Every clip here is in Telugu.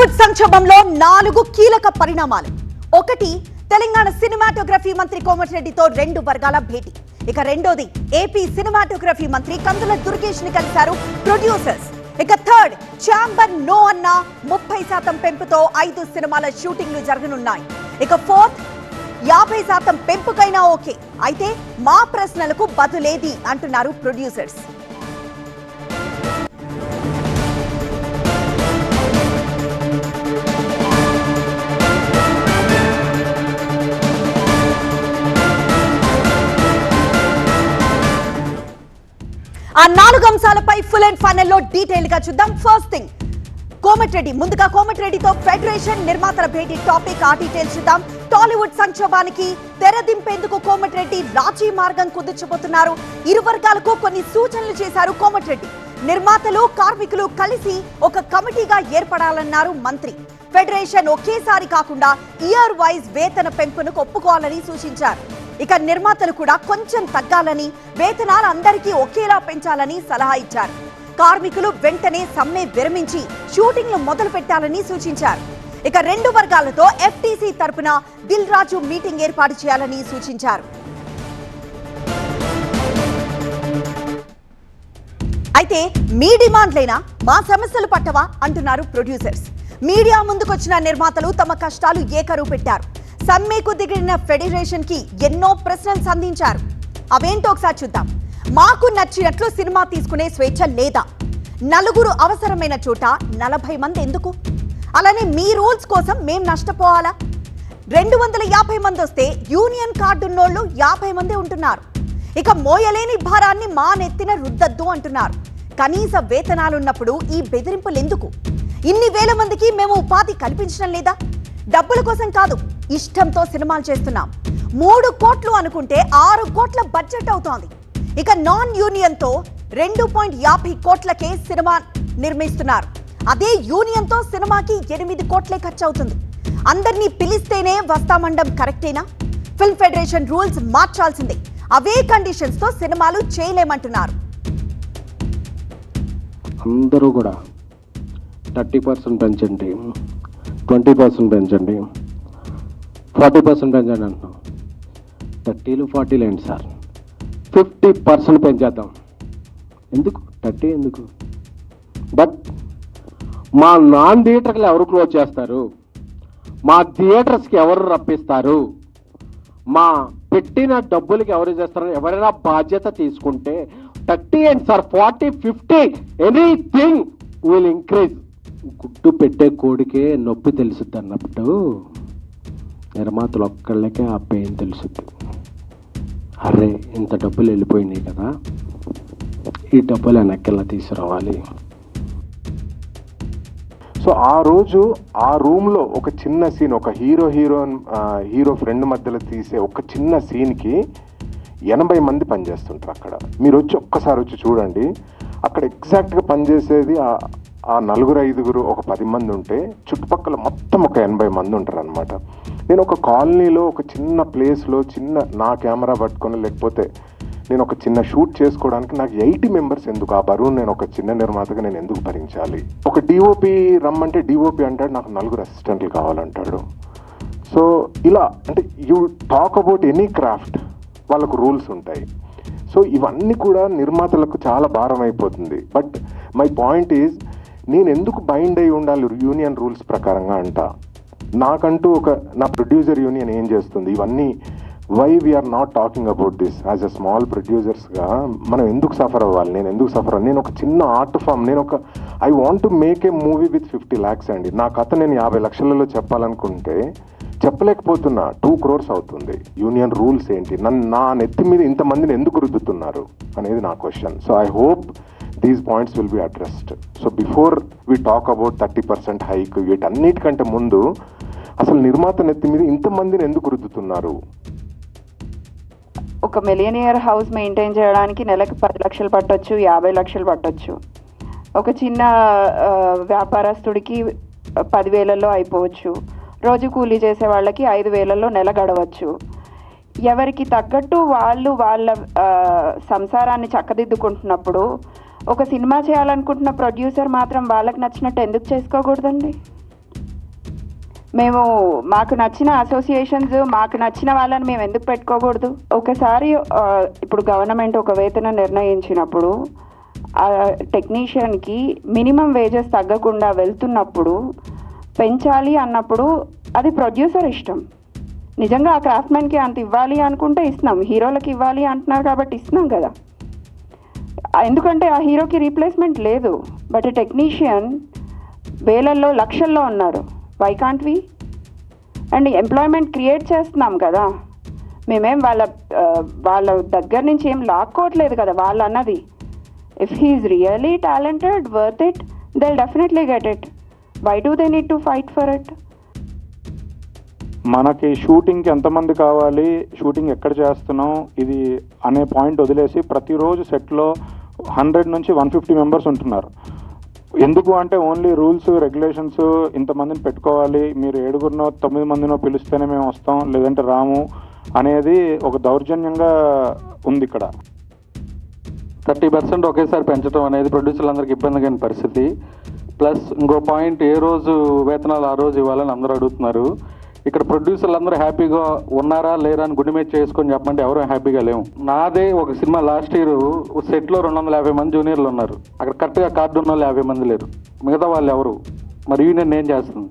కోవిడ్ సంక్షోభంలో నాలుగు కీలక పరిణామాలు. ఒకటి తెలంగాణ సినిమాటోగ్రఫీ మంత్రి కోమటిరెడ్డితో రెండు వర్గాల భేటీ. ఇక రెండోది ఏపీ సినిమాటోగ్రఫీ మంత్రి కందుల దుర్గేష్ని కలిశారు ప్రొడ్యూసర్స్. ఇక థర్డ్ చాంబర్ నో అన్న ముప్పై శాతం పెంపుతో ఐదు సినిమాల షూటింగ్లు జరగనున్నాయి. ఇక ఫోర్త్ యాభై శాతం పెంపుకైనా ఓకే. అయితే మా ప్రశ్నలకు బదులేది అంటున్నారు ప్రొడ్యూసర్స్. ఆ నాలుగు అంశాలపై ఫుల్ అండ్ ఫైనల్లో డీటెయిల్గా చూద్దాం ఫస్ట్ థింగ్ కోమటిరెడ్డి ముందుగా కోమటిరెడ్డితో ఫెడరేషన్ నిర్మాతల భేటీ టాపిక్ ఆ డీటెయిల్స్ చూద్దాం. టాలీవుడ్ సంక్షోభానికి తెరదింపేందుకు కోమటిరెడ్డి రాజీ మార్గం కుదుర్చబోతున్నారు. ఇరు వర్గాలకు కొన్ని సూచనలు చేశారు కోమటిరెడ్డి నిర్మాతలు కార్మికులు కలిసి ఒక కమిటీగా ఏర్పడాలన్నారు మంత్రి. ఫెడరేషన్ ఒకేసారి కాకుండా ఇయర్ వైజ్ వేతన పెంపును ఒప్పుకోవాలని సూచించారు. ఇక నిర్మాతలు కూడా కొంచెం తగ్గాలని వేతనాలు అందరికీ ఒకేలా పెంచాలని సలహా ఇచ్చారు. కార్మికులు వెంటనే సమ్మె విరమించి షూటింగ్లు మొదలు పెట్టాలని సూచించారు. ఇక రెండు వర్గాలతో ఎఫ్టీసీ తరపున దిల్ రాజు మీటింగ్ ఏర్పాటు చేయాలని సూచించారు. అయితే మీ డిమాండ్లైనా? మా సమస్యలు పట్టవా? అంటున్నారు ప్రొడ్యూసర్స్. మీడియా ముందుకొచ్చిన నిర్మాతలు తమ కష్టాలు ఏకరువు పెట్టారు సమ్మెకు దిగిన ఫెడరేషన్కి ఎన్నో ప్రశ్నలు సంధించారు. అవేంటో ఒకసారి చూద్దాం. మాకు నచ్చినట్లు సినిమా తీసుకునే స్వేచ్ఛ లేదా? నలుగురు అవసరమైన చోట నలభై మంది ఎందుకు? అలానే మీ రూల్స్ కోసం మేం నష్టపోవాలా? రెండు వందల యాభై మంది వస్తే యూనియన్ కార్డు ఉన్నోళ్ళు యాభై మంది ఉంటున్నారు. ఇక మోయలేని భారాన్ని మా నెత్తిన రుద్దద్దు అంటున్నారు. కనీస వేతనాలున్నప్పుడు ఈ బెదిరింపులు ఎందుకు ఇన్ని వేల మందికి మేము ఉపాధి కల్పించడం లేదా? డబ్బుల కోసం కాదు ఇష్టంతో సినిమాలు చేస్తున్నాం. మూడు కోట్లు అనుకుంటే ఆరు కోట్ల బడ్జెట్ అవుతోంది. ఇక నాన్ యూనియన్తో రెండు పాయింట్ యాభై కోట్లకే సినిమా నిర్మిస్తున్నారు. అదే యూనియన్తో సినిమాకి ఎనిమిది కోట్లే ఖర్చు అవుతుంది అందరినీ పిలిస్తేనే వస్తామండం కరెక్టేనా? ఫిల్మ్ ఫెడరేషన్ రూల్స్ మార్చాల్సిందే. అవే కండిషన్స్తో సినిమాలు చేయలేమంటున్నారు. అందరూ కూడా థర్టీ పర్సెంట్ పెంచండి ట్వంటీ పర్సెంట్ పెంచండి. ఫార్టీ పర్సెంట్ పెంచండి అంటున్నాం థర్టీలు ఫార్టీలు ఏంటి సార్? ఫిఫ్టీ పర్సెంట్ పెంచేద్దాం. ఎందుకు? థర్టీ ఎందుకు? బట్ మా నాన్ థియేటర్లు ఎవరు క్లోజ్ చేస్తారు? మా థియేటర్స్కి ఎవరు రప్పిస్తారు? మా పెట్టిన డబ్బులకి ఎవరు చేస్తారు? ఎవరైనా బాధ్యత తీసుకుంటే thirty and sir? Forty fifty anything will increase. గుడ్డు పెట్టే కోడికే నొప్పి తెలుసుద్ది అన్నప్పుడు నిర్మాతలు ఒక్కళ్ళకే ఆ పెయిన్ తెలుసుద్ది. అరే ఇంత డబ్బులు వెళ్ళిపోయినాయి కదా. ఈ డబ్బులు వెనక్కిలా తీసుకురావాలి? సో ఆ రోజు ఆ రూమ్లో ఒక చిన్న సీన్ ఒక హీరో హీరోయిన్ హీరో ఫ్రెండ్ మధ్యలో తీసే ఒక చిన్న సీన్కి ఎనభై మంది పనిచేస్తుంటారు అక్కడ. మీరు వచ్చి ఒక్కసారి వచ్చి చూడండి. అక్కడ ఎగ్జాక్ట్గా పనిచేసేది ఆ ఆ నలుగురు ఐదుగురు ఒక పది మంది ఉంటే చుట్టుపక్కల మొత్తం ఒక ఎనభై మంది ఉంటారు అనమాట నేను ఒక కాలనీలో ఒక చిన్న ప్లేస్లో చిన్న నా కెమెరా పట్టుకొని లేకపోతే నేను ఒక చిన్న షూట్ చేసుకోవడానికి నాకు ఎయిటీ మెంబర్స్ ఎందుకు? ఆ బరువు నేను ఒక చిన్న నిర్మాతగా నేను ఎందుకు భరించాలి? ఒక డిఓపి రమ్మంటే డిఓపి అంటాడు నాకు నలుగురు అసిస్టెంట్లు కావాలంటాడు. సో ఇలా అంటే you talk about any craft వాళ్ళకు రూల్స్ ఉంటాయి. సో ఇవన్నీ కూడా నిర్మాతలకు చాలా భారం అయిపోతుంది. బట్ మై పాయింట్ ఈజ్ నేను ఎందుకు బైండ్ అయి ఉండాలి యూనియన్ రూల్స్ ప్రకారంగా అంట? నాకంటూ ఒక నా ప్రొడ్యూసర్ యూనియన్ ఏం చేస్తుంది? ఇవన్నీ why are not talking about this as a small ప్రొడ్యూసర్స్గా మనం ఎందుకు సఫర్ అవ్వాలి? నేను ఎందుకు సఫర్ అవ్వాలి? నేను ఒక చిన్న ఆర్ట్ ఫామ్ నేను ఒక I want to make a movie with fifty lakhs అండి. నా కథ నేను యాభై లక్షలలో చెప్పాలనుకుంటే చెప్పలేకపోతున్నా. టూ క్రోర్స్ అవుతుంది. యూనియన్ రూల్స్ ఏంటి? నన్ను నా నెత్తి మీద ఇంతమందిని ఎందుకు రుద్దుతున్నారు? అనేది నా question so I hope these points will be addressed so before we talk about thirty percent hike వీటన్నిటికంటే ముందు అసలు నిర్మాత నెత్తి మీద ఇంతమందిని ఎందుకు రుద్దుతున్నారు? ఒక మిలియనియర్ హౌస్ మెయింటైన్ చేయడానికి నెలకు పది లక్షలు పట్టొచ్చు యాభై లక్షలు పట్టొచ్చు. ఒక చిన్న వ్యాపారస్తుడికి పదివేలలో అయిపోవచ్చు. రోజు కూలీ చేసే వాళ్ళకి ఐదు వేలలో నెల గడవచ్చు. ఎవరికి తగ్గట్టు వాళ్ళు వాళ్ళ సంసారాన్ని చక్కదిద్దుకుంటున్నప్పుడు ఒక సినిమా చేయాలనుకుంటున్న ప్రొడ్యూసర్ మాత్రం వాళ్ళకి నచ్చినట్టు ఎందుకు చేసుకోకూడదండి? మేము మాకు నచ్చిన అసోసియేషన్స్ మాకు నచ్చిన వాళ్ళని మేము ఎందుకు పెట్టుకోకూడదు? ఒకసారి ఇప్పుడు గవర్నమెంట్ ఒక వేతన నిర్ణయించినప్పుడు ఆ టెక్నీషియన్కి మినిమం వేజెస్ తగ్గకుండా వెళ్తున్నప్పుడు పెంచాలి అన్నప్పుడు అది ప్రొడ్యూసర్ ఇష్టం. నిజంగా ఆ క్రాఫ్ట్మెన్కి అంత ఇవ్వాలి అనుకుంటే ఇస్తున్నాం. హీరోలకి ఇవ్వాలి అంటున్నారు కాబట్టి ఇస్తున్నాం కదా. ఎందుకంటే ఆ హీరోకి రీప్లేస్మెంట్ లేదు. బట్ టెక్నీషియన్ వేలల్లో లక్షల్లో ఉన్నారు. Why can't we and employment create చేస్తున్నాం కదా. మేమేం వాళ్ళ వాళ్ళ దగ్గర నుంచి ఏం లాక్కోవట్లేదు కదా వాళ్ళు అన్నది if he's really talented worth it they definitely get it why do they need to fight for it మనకి షూటింగ్కి ఎంతమంది కావాలి? షూటింగ్ ఎక్కడ చేస్తున్నాం? ఇది అనే పాయింట్ వదిలేసి ప్రతిరోజు సెట్లో హండ్రెడ్ నుంచి వన్ ఫిఫ్టీ మెంబర్స్ ఉంటున్నారు. ఎందుకు అంటే ఓన్లీ రూల్స్ రెగ్యులేషన్స్ ఇంతమందిని పెట్టుకోవాలి మీరు ఏడుగురినో తొమ్మిది మందినో పిలిస్తేనే మేము వస్తాం లేదంటే రాము అనేది ఒక దౌర్జన్యంగా ఉంది ఇక్కడ. థర్టీ పర్సెంట్ ఒకేసారి పెంచడం అనేది ప్రొడ్యూసర్లందరికీ ఇబ్బంది కాని పరిస్థితి. ప్లస్ ఇంకో పాయింట్ ఏ రోజు వేతనాలు ఆ రోజు ఇవ్వాలని అందరూ అడుగుతున్నారు. ఇక్కడ ప్రొడ్యూసర్లు అందరూ హ్యాపీగా ఉన్నారా లేరా అని గుండె మీద చేసుకొని చెప్పమంటే ఎవరు హ్యాపీగా లేవు. నాదే ఒక సినిమా లాస్ట్ ఇయర్ సెట్లో రెండు వందల యాభై మంది జూనియర్లు ఉన్నారు. అక్కడ కరెక్ట్గా కార్డు ఉన్న వాళ్ళు యాభై మంది లేరు. మిగతా వాళ్ళు ఎవరు? మరి యూనియన్ ఏం చేస్తుంది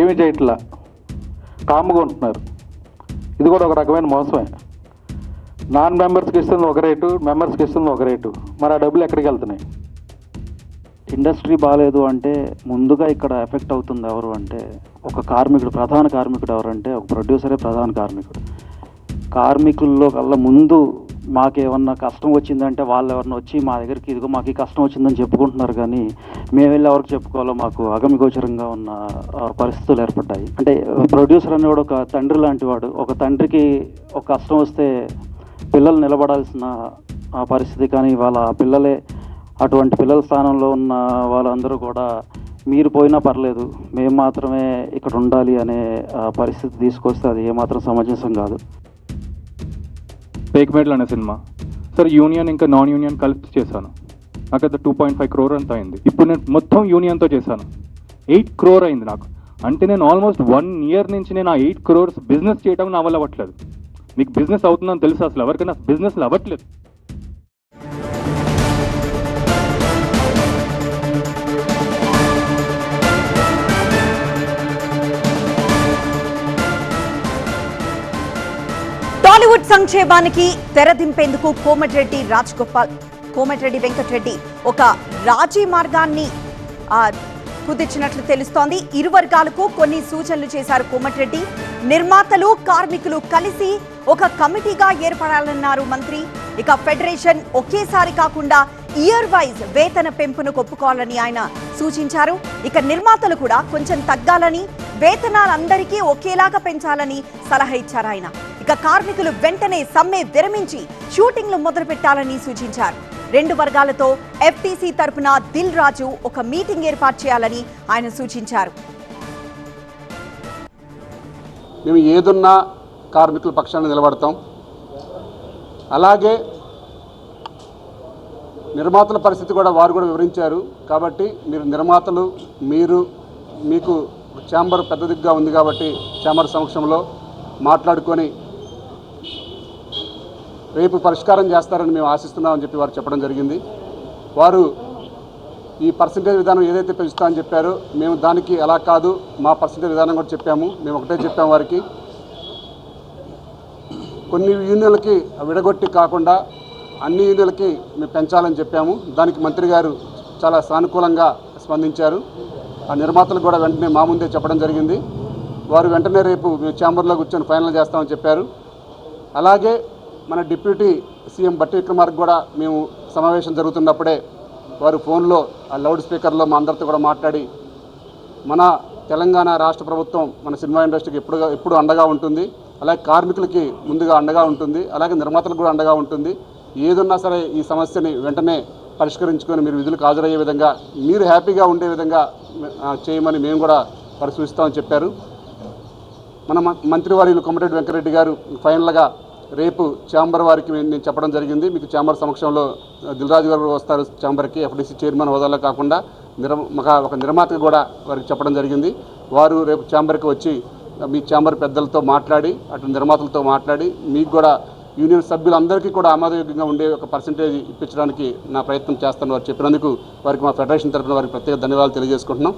ఏమి చేయట్లా? కామ్గా ఉంటున్నారు. ఇది కూడా ఒక రకమైన మోసమే. నాన్ మెంబర్స్కి ఇస్తుంది ఒక రేటు మెంబర్స్కి ఇస్తుంది ఒక రేటు. మరి ఆ డబ్బులు ఎక్కడికి వెళ్తున్నాయి? ఇండస్ట్రీ బాగాలేదు అంటే ముందుగా ఇక్కడ ఎఫెక్ట్ అవుతుంది ఎవరు అంటే ఒక కార్మికుడు ప్రధాన కార్మికుడు ఎవరంటే ఒక ప్రొడ్యూసరే ప్రధాన కార్మికుడు. కార్మికుల్లో కల్లా ముందు మాకేమన్నా కష్టం వచ్చిందంటే వాళ్ళు ఎవరన్నా వచ్చి మా దగ్గరికి ఇదిగో మాకు ఈ కష్టం వచ్చిందని చెప్పుకుంటున్నారు కానీ మేము వెళ్ళి ఎవరికి చెప్పుకోవాలో మాకు అగమిగోచరంగా ఉన్న పరిస్థితులు ఏర్పడ్డాయి. అంటే ప్రొడ్యూసర్ అనేవాడు ఒక తండ్రి లాంటి వాడు. ఒక తండ్రికి ఒక కష్టం వస్తే పిల్లలు నిలబడాల్సిన ఆ పరిస్థితి కానీ వాళ్ళ పిల్లలే అటువంటి పిల్లల స్థానంలో ఉన్న వాళ్ళందరూ కూడా మీరు పోయినా పర్లేదు మేము మాత్రమే ఇక్కడ ఉండాలి అనే పరిస్థితి తీసుకొస్తే అది ఏమాత్రం సమంజసం కాదు. పేక్మేడ్లు అనే సినిమా. సార్ యూనియన్ ఇంకా నాన్ యూనియన్ కలిపి చేశాను. నాకు అది టూ పాయింట్ ఫైవ్ క్రోర్ అంత అయింది. ఇప్పుడు నేను మొత్తం యూనియన్తో చేశాను. ఎయిట్ క్రోర్ అయింది నాకు. అంటే నేను ఆల్మోస్ట్ వన్ ఇయర్ నుంచి నేను ఆ ఎయిట్ క్రోర్స్ బిజినెస్ చేయడం నా వల్ల అవ్వట్లేదు. మీకు బిజినెస్ అవుతుందని తెలుసు అసలు? ఎవరికైనా బిజినెస్లు అవ్వట్లేదు. కోవిడ్ సంక్షేమానికి తెరదింపేందుకు కోమటిరెడ్డి రాజగోపాల్ కోమటిరెడ్డి వెంకటరెడ్డి ఒక రాజీ మార్గాన్ని కుదిర్చినట్లు తెలుస్తోంది. ఇరు వర్గాలకు కొన్ని సూచనలు చేశారు కోమటిరెడ్డి. నిర్మాతలు కార్మికులు కలిసి ఒక కమిటీగా ఏర్పడాలన్నారు మంత్రి. ఇక ఫెడరేషన్ ఒకేసారి కాకుండా ఇయర్ వైజ్ వేతన పెంపును ఒప్పుకోవాలని ఆయన సూచించారు. ఇక నిర్మాతలు కూడా కొంచెం తగ్గాలని వేతనాలందరికీ ఒకేలాగా పెంచాలని సలహా ఇచ్చారు ఆయన. ఇక కార్మికులు వెంటనే సమ్మె విరమించి షూటింగ్లు మొదలుపెట్టాలని సూచించారు. రెండు వర్గాలతో ఎఫ్టీసీ తరపున దిల్ రాజు ఒక మీటింగ్ ఏర్పాటు చేయాలని ఆయన సూచించారు. మేము ఏదున్నా కార్మికుల పక్షాన నిలబడతాం. అలాగే నిర్మాతల పరిస్థితి కూడా వారు కూడా వివరించారు. కాబట్టి మీరు నిర్మాతలు మీరు మీకు ఛాంబర్ పెద్ద దిగ్గా ఉంది కాబట్టి ఛాంబర్ సమక్షంలో మాట్లాడుకొని రేపు పరిష్కారం చేస్తారని మేము ఆశిస్తున్నామని చెప్పి వారు చెప్పడం జరిగింది. వారు ఈ పర్సంటేజ్ విధానం ఏదైతే పెంచుతామని చెప్పారో మేము దానికి అలా కాదు మా పర్సంటేజ్ విధానం కూడా చెప్పాము. మేము ఒకటే చెప్పాము వారికి. కొన్ని యూనియన్లకి విడగొట్టి కాకుండా అన్ని యూనియన్లకి మేము పెంచాలని చెప్పాము. దానికి మంత్రి గారు చాలా సానుకూలంగా స్పందించారు. ఆ నిర్మాతలు కూడా వెంటనే మా ముందే చెప్పడం జరిగింది. వారు వెంటనే రేపు మేము ఛాంబర్లో కూర్చొని ఫైనల్ చేస్తామని చెప్పారు. అలాగే మన డిప్యూటీ సీఎం బట్టి విక్రమార్క కూడా మేము సమావేశం జరుగుతున్నప్పుడే వారు ఫోన్లో ఆ లౌడ్ స్పీకర్లో మా అందరితో కూడా మాట్లాడి మన తెలంగాణ రాష్ట్ర ప్రభుత్వం మన సినిమా ఇండస్ట్రీకి ఎప్పుడు ఎప్పుడు అండగా ఉంటుంది అలాగే కార్మికులకి ముందుగా అండగా ఉంటుంది అలాగే నిర్మాతలకు కూడా అండగా ఉంటుంది. ఏదున్నా సరే ఈ సమస్యని వెంటనే పరిష్కరించుకొని మీరు విధులకు హాజరయ్యే విధంగా మీరు హ్యాపీగా ఉండే విధంగా చేయమని మేము కూడా వారు సూచిస్తామని చెప్పారు. మన మ- మంత్రివర్యులు కొమరెడ్డి వెంకరెడ్డి గారు ఫైనల్గా రేపు ఛాంబర్ వారికి నేను చెప్పడం జరిగింది. మీకు ఛాంబర్ సమక్షంలో దిల్రాజు గారు వస్తారు ఛాంబర్కి. ఎఫ్డీసీ చైర్మన్ హోదాలో కాకుండా నిర్ ఒక నిర్మాతకు కూడా వారికి చెప్పడం జరిగింది. వారు రేపు ఛాంబర్కి వచ్చి మీ ఛాంబర్ పెద్దలతో మాట్లాడి అటు నిర్మాతలతో మాట్లాడి మీకు కూడా యూనియన్ సభ్యులందరికీ కూడా ఆమోదయోగ్యంగా ఉండే ఒక పర్సంటేజ్ ఇప్పించడానికి నా ప్రయత్నం చేస్తాను వారు చెప్పినందుకు వారికి మా ఫెడరేషన్ తరఫున వారికి ప్రత్యేక ధన్యవాదాలు తెలియజేసుకుంటున్నాం.